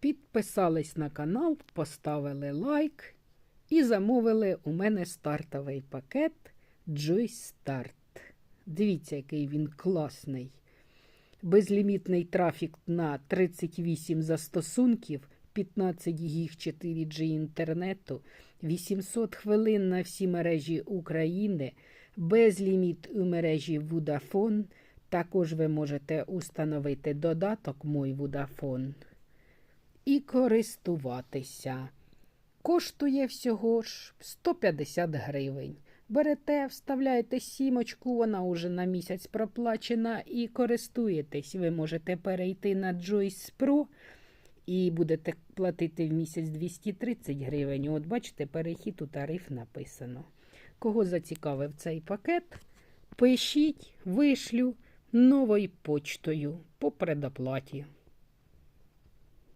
Підписались на канал, поставили лайк і замовили у мене стартовий пакет Joy Start. Дивіться, який він класний. Безлімітний трафік на 38 застосунків, 15 гіг 4G інтернету, 800 хвилин на всі мережі України, безліміт у мережі Vodafone. Також ви можете установити додаток Мой Vodafone і користуватися. Коштує всього ж 150 гривень. Берете, вставляєте сімочку, вона уже на місяць проплачена і користуєтесь. Ви можете перейти на Joyce Pro і будете платити в місяць 230 гривень. От бачите, перехід у тариф написано. Кого зацікавив цей пакет, пишіть, вишлю новою почтою по предоплаті.